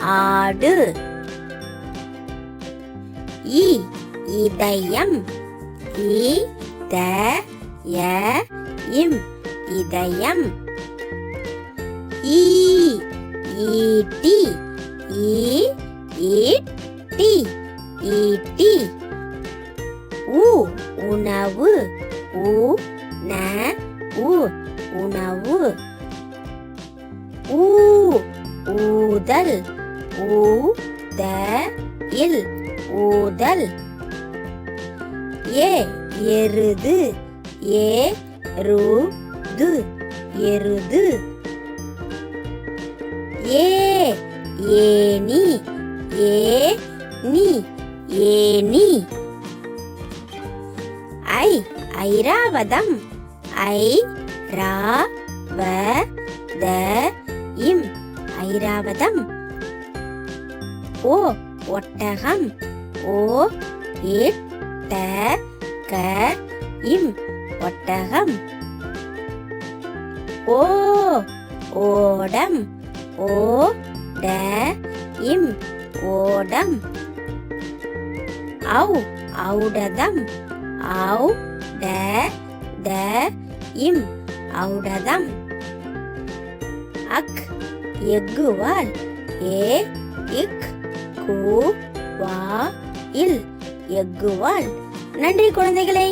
ஆடு. இ இதயம். இ த ய இம் இதயம். ஈ ஈட்டி. ஈ ஈட்டி. ஈட்டி. உ உணவு. உ ந உ உணவு. ஊ ஊதல். ஊ த இல் ஊதல். ஏ எருது. ஏ ரு து எருது. ஏ ஏனி ஏ நீ. ஏனி ஐ ஐராவதம். ஐ ரா வ த இம் ஐராவதம். ஓ ஒட்டகம். ஓ இட்ட க இம் ஒட்டகம். ஓ ஓடம். ஓ ட இம் ஓடம். ஔ ஔடதம். ஔ ட த இம் ஔடதம். அக் எக்குவால் ஏ இக் கு வா இல் எக்குவால் நன்றி குழந்தைகளே.